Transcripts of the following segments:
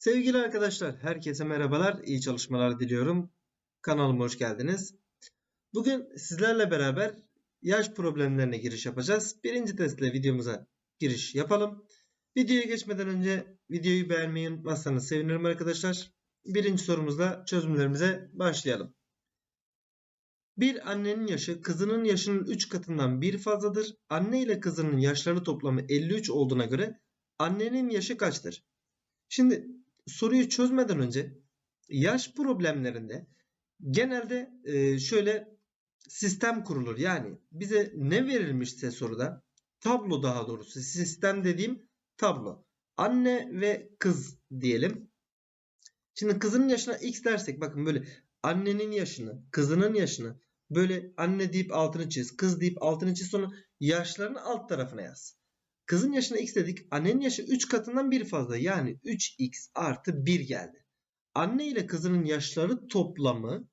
Sevgili arkadaşlar, herkese merhabalar, iyi çalışmalar diliyorum. Kanalıma hoş geldiniz. Bugün sizlerle beraber yaş problemlerine giriş yapacağız. Birinci testle videomuza giriş yapalım. Videoya geçmeden önce videoyu beğenmeyi unutmazsanız sevinirim arkadaşlar. Birinci sorumuzla çözümlerimize başlayalım. Bir annenin yaşı kızının yaşının 3 katından bir fazladır. Anne ile kızının yaşları toplamı 53 olduğuna göre annenin yaşı kaçtır? Şimdi soruyu çözmeden önce yaş problemlerinde genelde e, şöyle sistem kurulur. Yani bize ne verilmişse soruda tablo daha doğrusu sistem dediğim tablo. Anne ve kız diyelim. Şimdi kızının yaşına x dersek bakın böyle annenin yaşını, kızının yaşını böyle anne deyip altını çiz, kız deyip altını çiz sonra yaşlarını alt tarafına yaz. Kızın yaşına x dedik. Annenin yaşı 3 katından bir fazla. Yani 3x artı 1 geldi. Anne ile kızının yaşları toplamı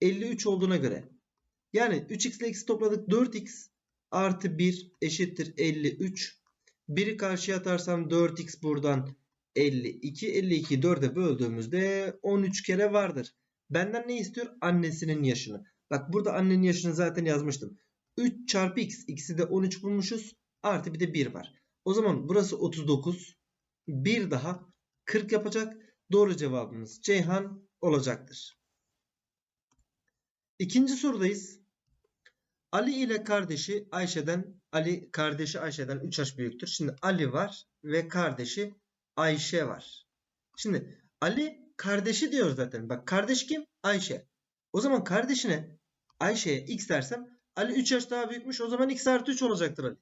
53 olduğuna göre. Yani 3x ile x topladık 4x artı 1 eşittir 53. 1'i karşıya atarsam 4x buradan 52. 52'yi 4'e böldüğümüzde 13 kere vardır. Benden ne istiyor? Annesinin yaşını. Bak burada annenin yaşını zaten yazmıştım. 3 çarpı x. X'i de 13 bulmuşuz. Artı bir de 1 var. O zaman burası 39. Bir daha 40 yapacak. Doğru cevabımız Ceyhan olacaktır. İkinci sorudayız. Ali ile kardeşi Ayşe'den Ali kardeşi Ayşe'den 3 yaş büyüktür. Şimdi Ali var ve kardeşi Ayşe var. Şimdi Ali kardeşi diyor zaten. Bak kardeş kim? Ayşe. O zaman kardeşine Ayşe'ye x dersem Ali 3 yaş daha büyükmüş. O zaman x artı 3 olacaktır Ali.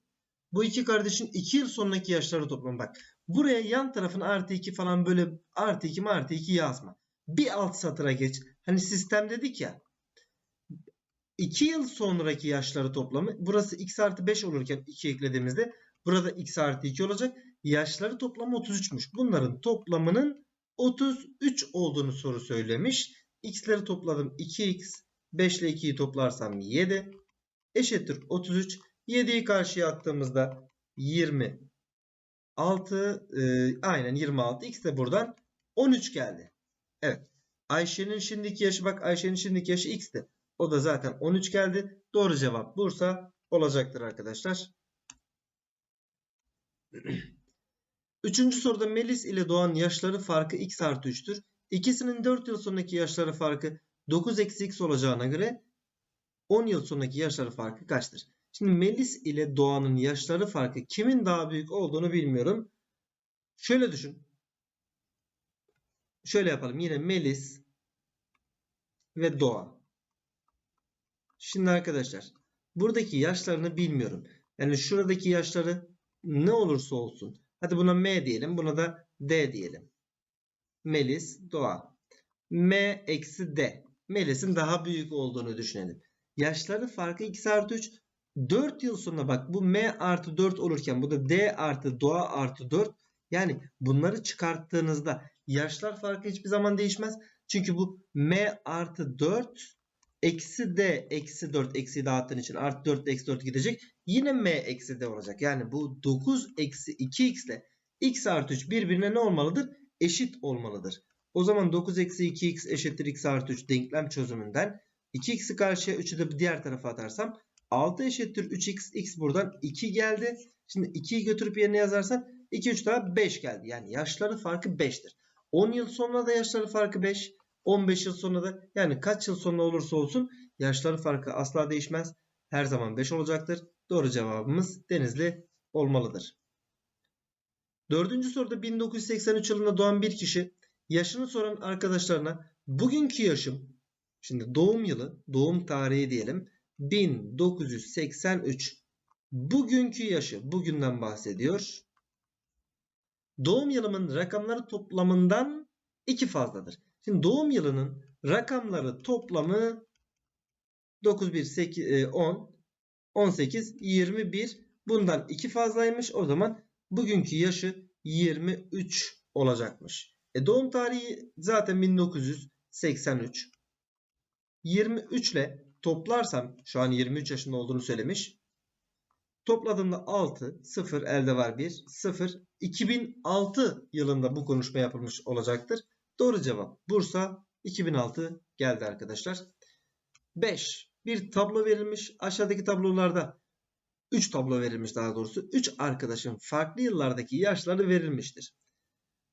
Bu iki kardeşin 2 yıl sonraki yaşları toplamı bak. Buraya yan tarafına artı 2 falan böyle artı 2 mi artı 2 yazma. Bir alt satıra geç. Hani sistem dedik ya. 2 yıl sonraki yaşları toplamı. Burası x artı 5 olurken 2 eklediğimizde burada x artı 2 olacak. Yaşları toplamı 33'müş. Bunların toplamının 33 olduğunu soru söylemiş. X'leri topladım 2x. 5 ile 2'yi toplarsam 7. Eşittir 33. 7'yi karşıya attığımızda 26 e, aynen 26 x de buradan 13 geldi. Evet. Ayşe'nin şimdiki yaşı bak Ayşe'nin şimdiki yaşı x'ti. O da zaten 13 geldi. Doğru cevap Bursa olacaktır arkadaşlar. Üçüncü soruda Melis ile Doğan yaşları farkı x artı 3'tür. İkisinin 4 yıl sonraki yaşları farkı 9 eksi x olacağına göre 10 yıl sonraki yaşları farkı kaçtır? Şimdi Melis ile Doğan'ın yaşları farkı kimin daha büyük olduğunu bilmiyorum. Şöyle düşün. Şöyle yapalım. Yine Melis ve Doğa. Şimdi arkadaşlar buradaki yaşlarını bilmiyorum. Yani şuradaki yaşları ne olursa olsun. Hadi buna M diyelim. Buna da D diyelim. Melis, Doğa. M eksi D. Melis'in daha büyük olduğunu düşünelim. Yaşları farkı x artı 3. 4 yıl sonra bak bu m artı 4 olurken bu da d artı doğa artı 4. Yani bunları çıkarttığınızda yaşlar farkı hiçbir zaman değişmez. Çünkü bu m artı 4 eksi d eksi 4 eksi dağıttığın için artı 4 eksi 4 gidecek. Yine m eksi d olacak. Yani bu 9 eksi 2x ile x artı 3 birbirine ne olmalıdır? Eşit olmalıdır. O zaman 9 eksi 2x eşittir x artı 3 denklem çözümünden 2x'i karşıya 3'ü de diğer tarafa atarsam 6 eşittir 3x. X buradan 2 geldi. Şimdi 2'yi götürüp yerine yazarsan 2 3 daha 5 geldi. Yani yaşları farkı 5'tir. 10 yıl sonra da yaşları farkı 5. 15 yıl sonra da yani kaç yıl sonra olursa olsun yaşları farkı asla değişmez. Her zaman 5 olacaktır. Doğru cevabımız Denizli olmalıdır. Dördüncü soruda 1983 yılında doğan bir kişi yaşını soran arkadaşlarına bugünkü yaşım şimdi doğum yılı doğum tarihi diyelim 1983 bugünkü yaşı bugünden bahsediyor. Doğum yılımın rakamları toplamından 2 fazladır. Şimdi doğum yılının rakamları toplamı 9 1 8 10 18 21 bundan 2 fazlaymış. O zaman bugünkü yaşı 23 olacakmış. E doğum tarihi zaten 1983. 23 ile toplarsam şu an 23 yaşında olduğunu söylemiş. Topladığımda 6, 0 elde var 1, 0. 2006 yılında bu konuşma yapılmış olacaktır. Doğru cevap Bursa 2006 geldi arkadaşlar. 5. Bir tablo verilmiş. Aşağıdaki tablolarda 3 tablo verilmiş daha doğrusu. 3 arkadaşın farklı yıllardaki yaşları verilmiştir.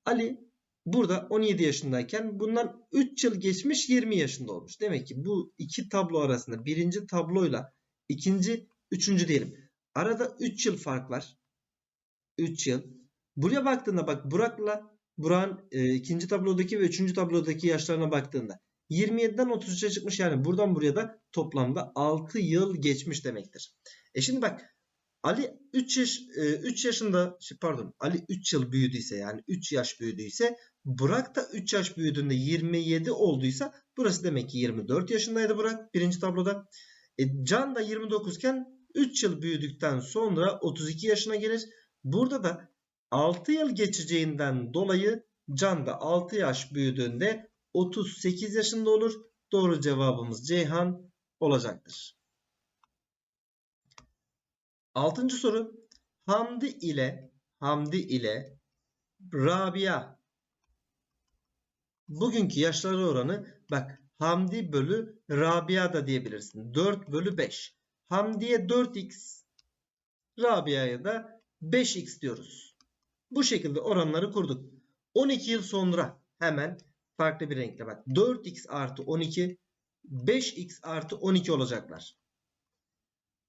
Ali burada 17 yaşındayken bundan 3 yıl geçmiş 20 yaşında olmuş. Demek ki bu iki tablo arasında birinci tabloyla ikinci, üçüncü diyelim. Arada 3 yıl fark var. 3 yıl. Buraya baktığında bak Burak'la Burak'ın e, ikinci tablodaki ve üçüncü tablodaki yaşlarına baktığında 27'den 33'e çıkmış yani buradan buraya da toplamda 6 yıl geçmiş demektir. E şimdi bak Ali 3 yaş 3 yaşında şey, pardon Ali 3 yıl büyüdüyse yani 3 yaş büyüdüyse Burak da 3 yaş büyüdüğünde 27 olduysa burası demek ki 24 yaşındaydı Burak birinci tabloda. E, Can da 29 iken 3 yıl büyüdükten sonra 32 yaşına gelir. Burada da 6 yıl geçeceğinden dolayı Can da 6 yaş büyüdüğünde 38 yaşında olur. Doğru cevabımız Ceyhan olacaktır. Altıncı soru. Hamdi ile Hamdi ile Rabia bugünkü yaşları oranı bak Hamdi bölü Rabia da diyebilirsin. 4 bölü 5. Hamdi'ye 4x Rabia'ya da 5x diyoruz. Bu şekilde oranları kurduk. 12 yıl sonra hemen farklı bir renkle bak. 4x artı 12 5x artı 12 olacaklar.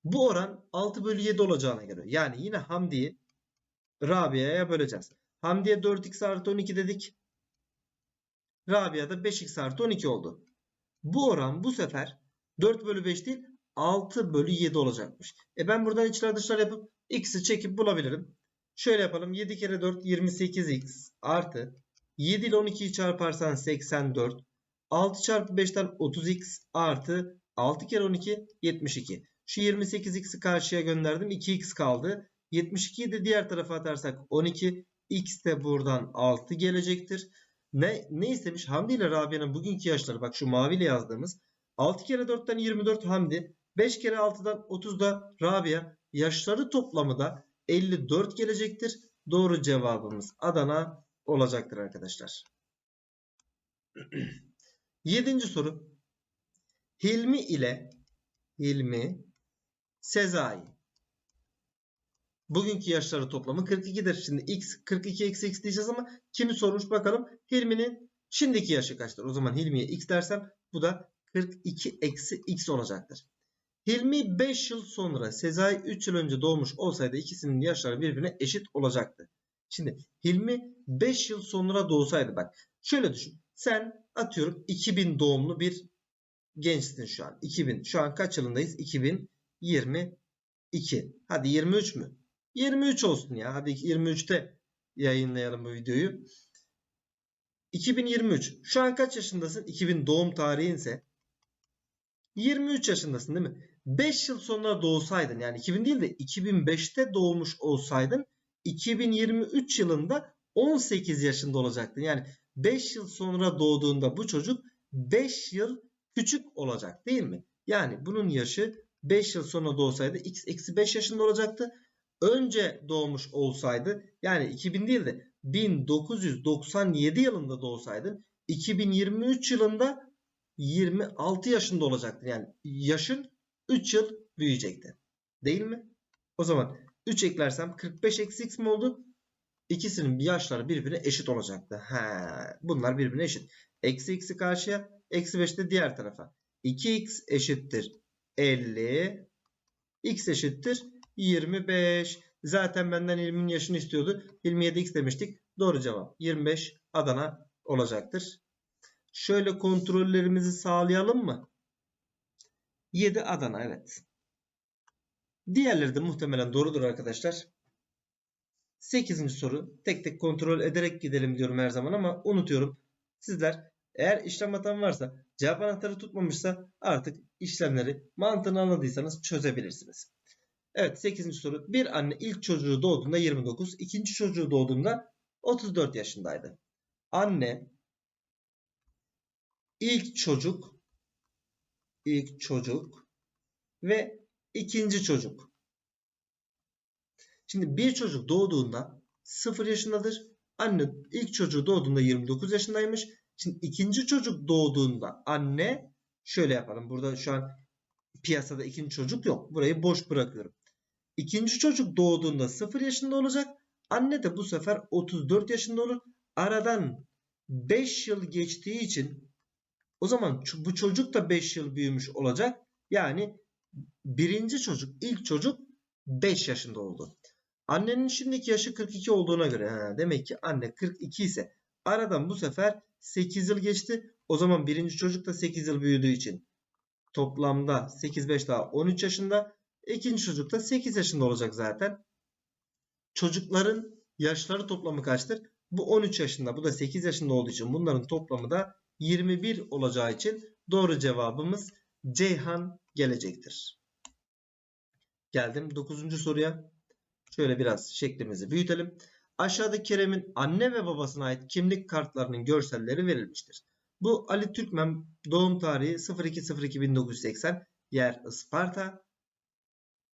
Bu oran 6 bölü 7 olacağına göre. Yani yine Hamdi'yi Rabia'ya böleceğiz. Hamdi'ye 4x artı 12 dedik. Rabia'da 5x artı 12 oldu. Bu oran bu sefer 4 bölü 5 değil 6 bölü 7 olacakmış. E ben buradan içler dışlar yapıp x'i çekip bulabilirim. Şöyle yapalım. 7 kere 4 28x artı 7 ile 12'yi çarparsan 84. 6 çarpı 5'ten 30x artı 6 kere 12 72. Şu 28x'i karşıya gönderdim. 2x kaldı. 72'yi de diğer tarafa atarsak 12. X de buradan 6 gelecektir. Ne, ne istemiş? Hamdi ile Rabia'nın bugünkü yaşları. Bak şu maviyle yazdığımız. 6 kere 4'ten 24 Hamdi. 5 kere 6'dan 30 da Rabia. Yaşları toplamı da 54 gelecektir. Doğru cevabımız Adana olacaktır arkadaşlar. Yedinci soru. Hilmi ile Hilmi Sezai. Bugünkü yaşları toplamı 42'dir. Şimdi x 42 eksi x diyeceğiz ama kimi sormuş bakalım. Hilmi'nin şimdiki yaşı kaçtır? O zaman Hilmi'ye x dersem bu da 42 eksi x olacaktır. Hilmi 5 yıl sonra Sezai 3 yıl önce doğmuş olsaydı ikisinin yaşları birbirine eşit olacaktı. Şimdi Hilmi 5 yıl sonra doğsaydı bak şöyle düşün. Sen atıyorum 2000 doğumlu bir gençsin şu an. 2000 şu an kaç yılındayız? 2022. Hadi 23 mü? 23 olsun ya. Hadi 23'te yayınlayalım bu videoyu. 2023. Şu an kaç yaşındasın? 2000 doğum tarihinse 23 yaşındasın değil mi? 5 yıl sonra doğsaydın yani 2000 değil de 2005'te doğmuş olsaydın 2023 yılında 18 yaşında olacaktın. Yani 5 yıl sonra doğduğunda bu çocuk 5 yıl küçük olacak değil mi? Yani bunun yaşı 5 yıl sonra doğsaydı x eksi 5 yaşında olacaktı. Önce doğmuş olsaydı yani 2000 değil de 1997 yılında doğsaydın 2023 yılında 26 yaşında olacaktı. Yani yaşın 3 yıl büyüyecekti. Değil mi? O zaman 3 eklersem 45 eksi x mi oldu? İkisinin yaşları birbirine eşit olacaktı. He, bunlar birbirine eşit. Eksi x'i karşıya, eksi 5 de diğer tarafa. 2x eşittir 50. x eşittir 25. Zaten benden ilmin yaşını istiyordu. 27x demiştik. Doğru cevap 25 Adana olacaktır. Şöyle kontrollerimizi sağlayalım mı? 7 Adana evet. Diğerleri de muhtemelen doğrudur arkadaşlar. 8. soru. Tek tek kontrol ederek gidelim diyorum her zaman ama unutuyorum. Sizler eğer işlem hatam varsa cevap anahtarı tutmamışsa artık işlemleri mantığını anladıysanız çözebilirsiniz. Evet 8. soru. Bir anne ilk çocuğu doğduğunda 29, ikinci çocuğu doğduğunda 34 yaşındaydı. Anne ilk çocuk ilk çocuk ve ikinci çocuk Şimdi bir çocuk doğduğunda 0 yaşındadır. Anne ilk çocuğu doğduğunda 29 yaşındaymış. Şimdi ikinci çocuk doğduğunda anne şöyle yapalım. Burada şu an piyasada ikinci çocuk yok. Burayı boş bırakıyorum. İkinci çocuk doğduğunda 0 yaşında olacak. Anne de bu sefer 34 yaşında olur. Aradan 5 yıl geçtiği için o zaman bu çocuk da 5 yıl büyümüş olacak. Yani birinci çocuk, ilk çocuk 5 yaşında oldu. Annenin şimdiki yaşı 42 olduğuna göre ha, demek ki anne 42 ise aradan bu sefer 8 yıl geçti. O zaman birinci çocuk da 8 yıl büyüdüğü için toplamda 8 5 daha 13 yaşında. İkinci çocuk da 8 yaşında olacak zaten. Çocukların yaşları toplamı kaçtır? Bu 13 yaşında, bu da 8 yaşında olduğu için bunların toplamı da 21 olacağı için doğru cevabımız Ceyhan gelecektir. Geldim 9. soruya. Şöyle biraz şeklimizi büyütelim. Aşağıda Kerem'in anne ve babasına ait kimlik kartlarının görselleri verilmiştir. Bu Ali Türkmen doğum tarihi 02.02.1980 yer Isparta.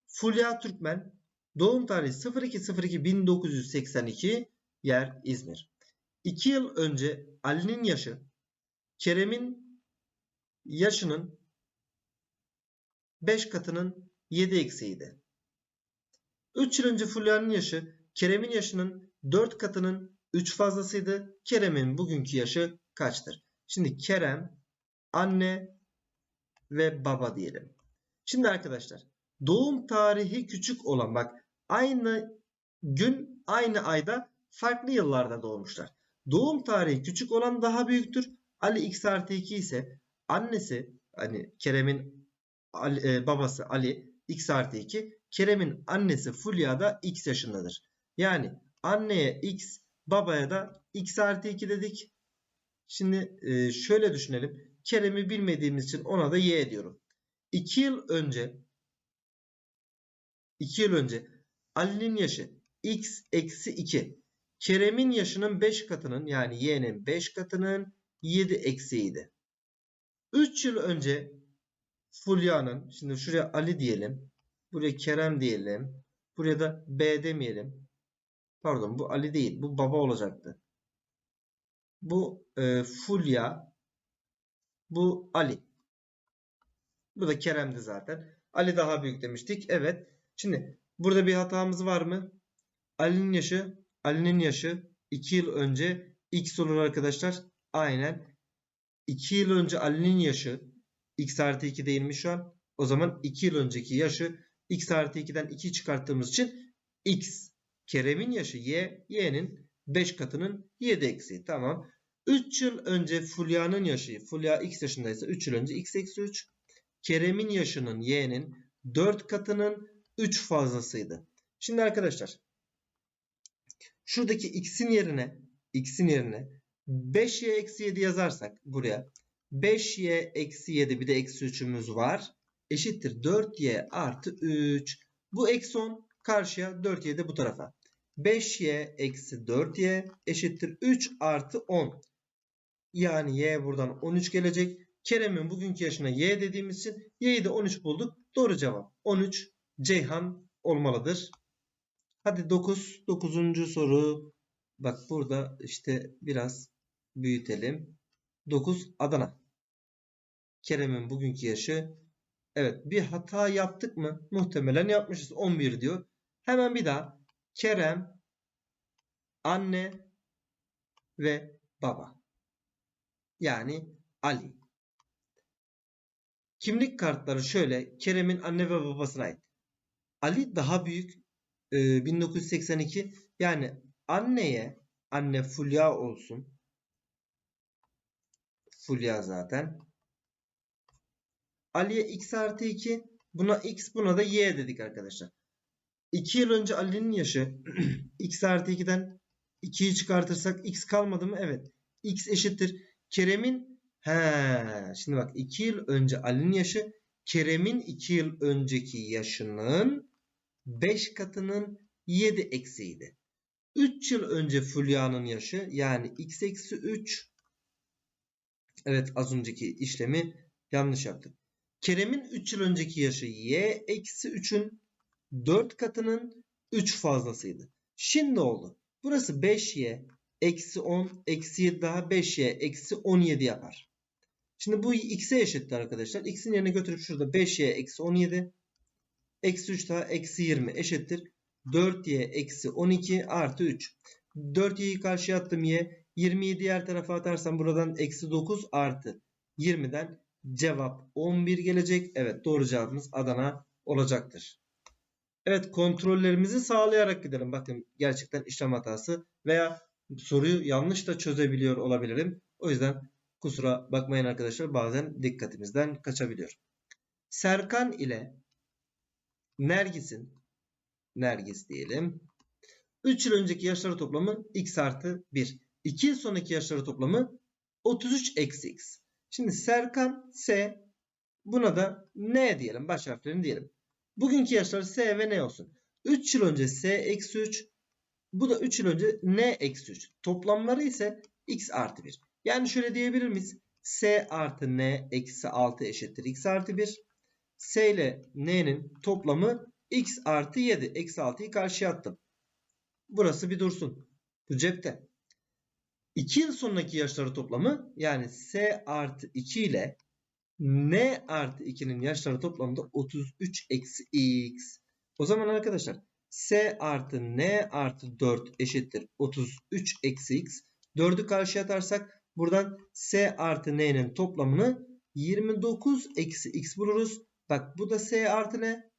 Fulya Türkmen doğum tarihi 02.02.1982 yer İzmir. 2 yıl önce Ali'nin yaşı Kerem'in yaşının 5 katının 7 eksiğiydi. 3 yıl önce Fulya'nın yaşı Kerem'in yaşının 4 katının 3 fazlasıydı. Kerem'in bugünkü yaşı kaçtır? Şimdi Kerem, anne ve baba diyelim. Şimdi arkadaşlar doğum tarihi küçük olan bak aynı gün aynı ayda farklı yıllarda doğmuşlar. Doğum tarihi küçük olan daha büyüktür. Ali x artı 2 ise annesi hani Kerem'in e, babası Ali x artı 2 Kerem'in annesi Fulya da x yaşındadır. Yani anneye x babaya da x artı 2 dedik. Şimdi e, şöyle düşünelim. Kerem'i bilmediğimiz için ona da y diyorum. 2 yıl önce 2 yıl önce Ali'nin yaşı x eksi 2. Kerem'in yaşının 5 katının yani y'nin 5 katının 7 eksiğiydi. 3 yıl önce Fulya'nın şimdi şuraya Ali diyelim. Buraya Kerem diyelim. Buraya da B demeyelim. Pardon bu Ali değil. Bu baba olacaktı. Bu e, Fulya. Bu Ali. Bu da Kerem'di zaten. Ali daha büyük demiştik. Evet. Şimdi burada bir hatamız var mı? Ali'nin yaşı Ali'nin yaşı 2 yıl önce X olur arkadaşlar. Aynen. 2 yıl önce Ali'nin yaşı X artı 2 değil mi şu an? O zaman 2 yıl önceki yaşı X artı 2'den 2 çıkarttığımız için X. Kerem'in yaşı Y. Y'nin 5 katının 7 eksiği. Tamam. 3 yıl önce Fulya'nın yaşı. Fulya X yaşındaysa 3 yıl önce X eksi 3. Kerem'in yaşının Y'nin 4 katının 3 fazlasıydı. Şimdi arkadaşlar şuradaki x'in yerine x'in yerine 5y eksi 7 yazarsak buraya 5y eksi 7 bir de eksi 3'ümüz var. Eşittir 4y artı 3. Bu eksi 10 karşıya 4y de bu tarafa. 5y eksi 4y eşittir 3 artı 10. Yani y buradan 13 gelecek. Kerem'in bugünkü yaşına y dediğimiz için y'yi de 13 bulduk. Doğru cevap 13 Ceyhan olmalıdır. Hadi 9. 9. soru. Bak burada işte biraz büyütelim. 9 Adana. Kerem'in bugünkü yaşı. Evet bir hata yaptık mı? Muhtemelen yapmışız. 11 diyor. Hemen bir daha. Kerem, anne ve baba. Yani Ali. Kimlik kartları şöyle. Kerem'in anne ve babasına ait. Ali daha büyük. Ee, 1982. Yani anneye anne Fulya olsun. Fulya zaten. Ali'ye x artı 2. Buna x buna da y dedik arkadaşlar. 2 yıl önce Ali'nin yaşı x artı 2'den 2'yi çıkartırsak x kalmadı mı? Evet. x eşittir. Kerem'in he, şimdi bak 2 yıl önce Ali'nin yaşı Kerem'in 2 yıl önceki yaşının 5 katının 7 eksiğiydi. 3 yıl önce Fulya'nın yaşı yani x eksi 3 Evet az önceki işlemi yanlış yaptık. Kerem'in 3 yıl önceki yaşı y eksi 3'ün 4 katının 3 fazlasıydı. Şimdi oldu. Burası 5y eksi 10 eksi 7 daha 5y eksi 17 yapar. Şimdi bu x'e eşittir arkadaşlar. X'in yerine götürüp şurada 5y eksi 17 eksi 3 daha eksi 20 eşittir. 4y eksi 12 artı 3. 4y'yi karşıya attım y. 20'yi diğer tarafa atarsam buradan eksi 9 artı 20'den cevap 11 gelecek. Evet doğru cevabımız Adana olacaktır. Evet kontrollerimizi sağlayarak gidelim. Bakın gerçekten işlem hatası veya soruyu yanlış da çözebiliyor olabilirim. O yüzden kusura bakmayın arkadaşlar bazen dikkatimizden kaçabiliyor. Serkan ile Nergis'in Nergis diyelim. 3 yıl önceki yaşları toplamı x artı 1. 2 yıl sonraki yaşları toplamı 33 eksi x. Şimdi Serkan S buna da N diyelim. Baş harflerini diyelim. Bugünkü yaşlar S ve N olsun. 3 yıl önce S eksi 3. Bu da 3 yıl önce N eksi 3. Toplamları ise x artı 1. Yani şöyle diyebilir miyiz? S artı N eksi 6 eşittir x artı 1. S ile N'nin toplamı x artı 7. Eksi 6'yı karşıya attım. Burası bir dursun. Bu cepte. 2 yıl sonraki yaşları toplamı yani S artı 2 ile N artı 2'nin yaşları toplamı da 33 eksi x. O zaman arkadaşlar S artı N artı 4 eşittir 33 eksi x. 4'ü karşıya atarsak buradan S artı N'nin toplamını 29 eksi x buluruz. Bak bu da S artı N.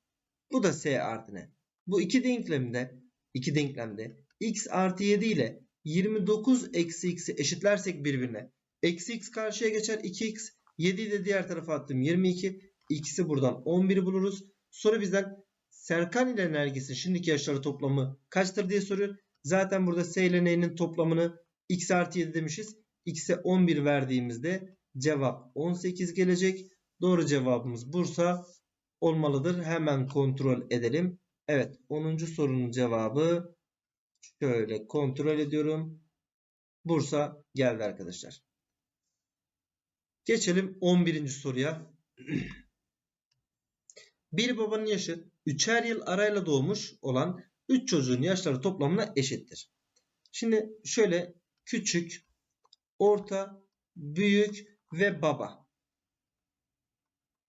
Bu da S artı N. Bu iki denklemde iki denklemde x artı 7 ile 29 eksi x'i eşitlersek birbirine. Eksi x karşıya geçer 2x. 7'yi de diğer tarafa attım 22. X'i buradan 11 buluruz. Soru bizden Serkan ile Nergis'in şimdiki yaşları toplamı kaçtır diye soruyor. Zaten burada S ile N'nin toplamını x artı 7 demişiz. X'e 11 verdiğimizde cevap 18 gelecek. Doğru cevabımız Bursa olmalıdır. Hemen kontrol edelim. Evet 10. sorunun cevabı şöyle kontrol ediyorum. Bursa geldi arkadaşlar. Geçelim 11. soruya. Bir babanın yaşı 3'er yıl arayla doğmuş olan 3 çocuğun yaşları toplamına eşittir. Şimdi şöyle küçük, orta, büyük ve baba.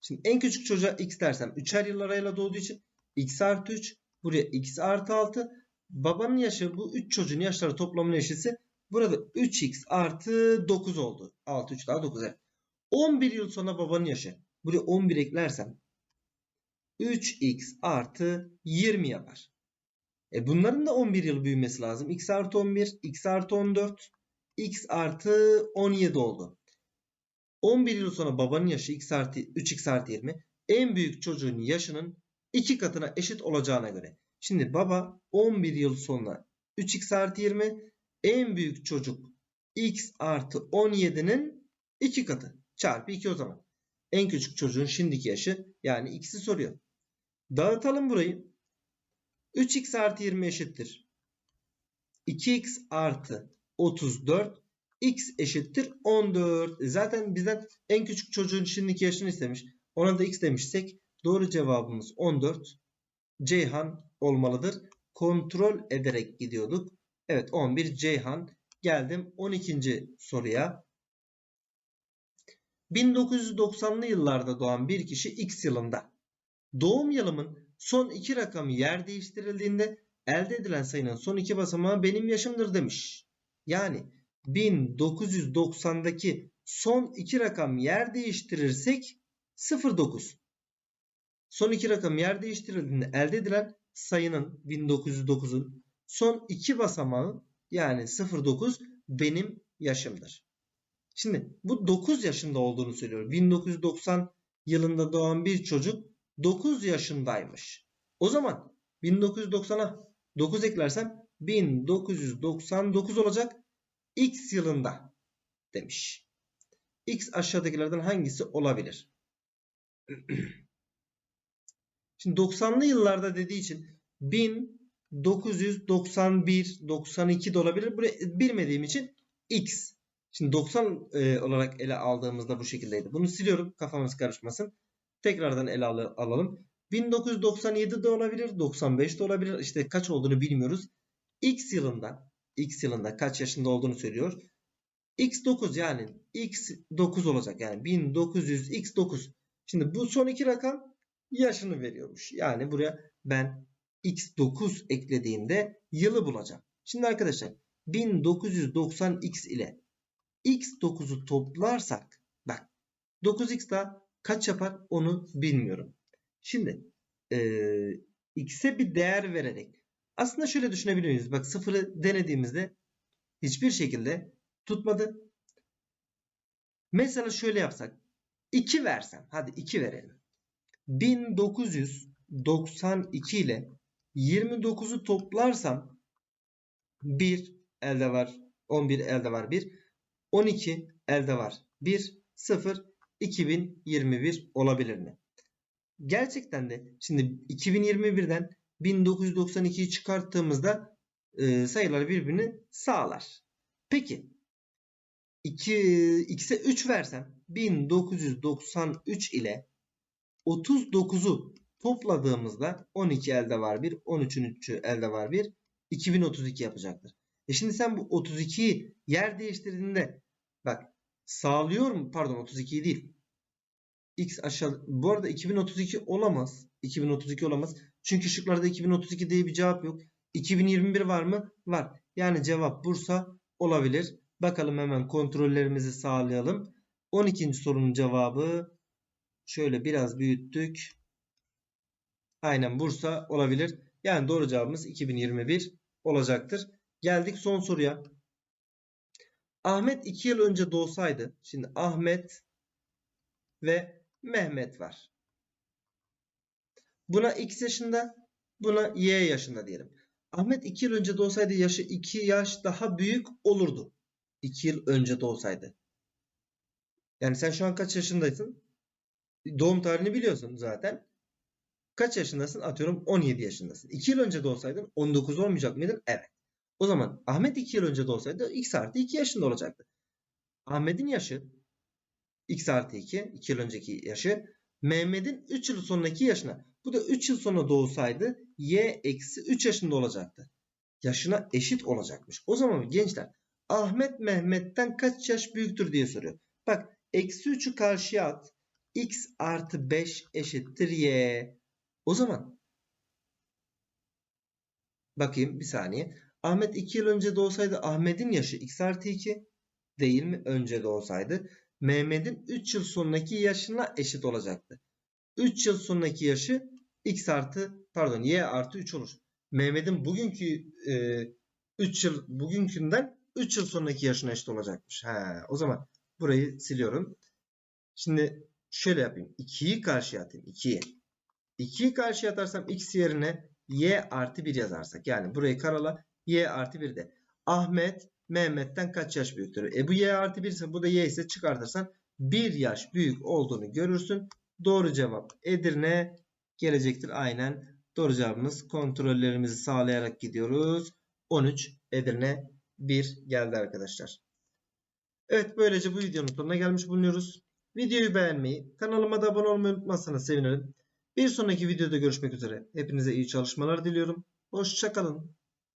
Şimdi en küçük çocuğa x dersem 3'er yıl arayla doğduğu için x artı 3 buraya x artı 6 babanın yaşı bu 3 çocuğun yaşları toplamının eşitse burada 3x artı 9 oldu. 6 3 daha 9 evet. 11 yıl sonra babanın yaşı. Buraya 11 eklersem 3x artı 20 yapar. E bunların da 11 yıl büyümesi lazım. x artı 11, x artı 14, x artı 17 oldu. 11 yıl sonra babanın yaşı x artı 3x artı 20 en büyük çocuğun yaşının 2 katına eşit olacağına göre. Şimdi baba 11 yıl sonra 3x artı 20 en büyük çocuk x artı 17'nin 2 katı. Çarpı 2 o zaman. En küçük çocuğun şimdiki yaşı yani x'i soruyor. Dağıtalım burayı. 3x artı 20 eşittir. 2x artı 34 x eşittir 14. Zaten bizden en küçük çocuğun şimdiki yaşını istemiş. Ona da x demişsek doğru cevabımız 14. Ceyhan olmalıdır. Kontrol ederek gidiyorduk. Evet 11 Ceyhan. Geldim 12. soruya. 1990'lı yıllarda doğan bir kişi X yılında. Doğum yılımın son iki rakamı yer değiştirildiğinde elde edilen sayının son iki basamağı benim yaşımdır demiş. Yani 1990'daki son iki rakam yer değiştirirsek 09. Son iki rakam yer değiştirildiğinde elde edilen sayının 1909'un son iki basamağı yani 09 benim yaşımdır. Şimdi bu 9 yaşında olduğunu söylüyor. 1990 yılında doğan bir çocuk 9 yaşındaymış. O zaman 1990'a 9 eklersem 1999 olacak. X yılında demiş. X aşağıdakilerden hangisi olabilir? Şimdi 90'lı yıllarda dediği için 1991, 92 de olabilir. Burayı bilmediğim için X. Şimdi 90 e, olarak ele aldığımızda bu şekildeydi. Bunu siliyorum kafamız karışmasın. Tekrardan ele al alalım. 1997 de olabilir, 95 de olabilir. İşte kaç olduğunu bilmiyoruz. X yılında, X yılında kaç yaşında olduğunu söylüyor. X9 yani X9 olacak. Yani 1900 X9. Şimdi bu son iki rakam yaşını veriyormuş. Yani buraya ben X9 eklediğimde yılı bulacağım. Şimdi arkadaşlar 1990X ile X9'u toplarsak bak 9X daha kaç yapar onu bilmiyorum. Şimdi e, X'e bir değer vererek aslında şöyle düşünebiliyor muyuz? Bak sıfırı denediğimizde hiçbir şekilde tutmadı. Mesela şöyle yapsak 2 versem hadi 2 verelim. 1992 ile 29'u toplarsam 1 elde var 11 elde var 1 12 elde var 1 0 2021 olabilir mi? Gerçekten de şimdi 2021'den 1992'yi çıkarttığımızda e, sayılar birbirini sağlar. Peki 2, x'e 3 versem 1993 ile 39'u topladığımızda 12 elde var 1, 13'ün 3'ü elde var 1, 2032 yapacaktır. E şimdi sen bu 32'yi yer değiştirdiğinde bak sağlıyor mu? Pardon 32 değil. X aşağı bu arada 2032 olamaz. 2032 olamaz. Çünkü şıklarda 2032 diye bir cevap yok. 2021 var mı? Var. Yani cevap Bursa olabilir. Bakalım hemen kontrollerimizi sağlayalım. 12. sorunun cevabı şöyle biraz büyüttük. Aynen Bursa olabilir. Yani doğru cevabımız 2021 olacaktır. Geldik son soruya. Ahmet 2 yıl önce doğsaydı. Şimdi Ahmet ve Mehmet var. Buna x yaşında, buna y yaşında diyelim. Ahmet 2 yıl önce doğsaydı yaşı 2 yaş daha büyük olurdu. 2 yıl önce doğsaydı. Yani sen şu an kaç yaşındaysın? Doğum tarihini biliyorsun zaten. Kaç yaşındasın? Atıyorum 17 yaşındasın. 2 yıl önce doğsaydın 19 olmayacak mıydın? Evet. O zaman Ahmet 2 yıl önce doğsaydı x artı 2 yaşında olacaktı. Ahmet'in yaşı x artı 2, 2 yıl önceki yaşı. Mehmet'in 3 yıl sonraki yaşına. Bu da 3 yıl sonra doğsaydı y eksi 3 yaşında olacaktı. Yaşına eşit olacakmış. O zaman gençler Ahmet Mehmet'ten kaç yaş büyüktür diye soruyor. Bak eksi 3'ü karşıya at. x artı 5 eşittir y. O zaman bakayım bir saniye. Ahmet 2 yıl önce doğsaydı Ahmet'in yaşı x artı 2 değil mi? Önce de olsaydı. Mehmet'in 3 yıl sonraki yaşına eşit olacaktı. 3 yıl sonraki yaşı x artı pardon y artı 3 olur. Mehmet'in bugünkü e, 3 yıl bugünkünden 3 yıl sonraki yaşına eşit olacakmış. He, o zaman burayı siliyorum. Şimdi şöyle yapayım. 2'yi karşıya atayım. 2'yi. 2'yi karşıya atarsam x yerine y artı 1 yazarsak. Yani burayı karala y artı 1 de. Ahmet Mehmet'ten kaç yaş büyüktür? E bu y artı 1 ise bu da y ise çıkartırsan 1 yaş büyük olduğunu görürsün. Doğru cevap Edirne gelecektir. Aynen doğru cevabımız kontrollerimizi sağlayarak gidiyoruz. 13 Edirne 1 geldi arkadaşlar. Evet böylece bu videonun sonuna gelmiş bulunuyoruz. Videoyu beğenmeyi, kanalıma da abone olmayı unutmazsanız sevinirim. Bir sonraki videoda görüşmek üzere. Hepinize iyi çalışmalar diliyorum. Hoşçakalın.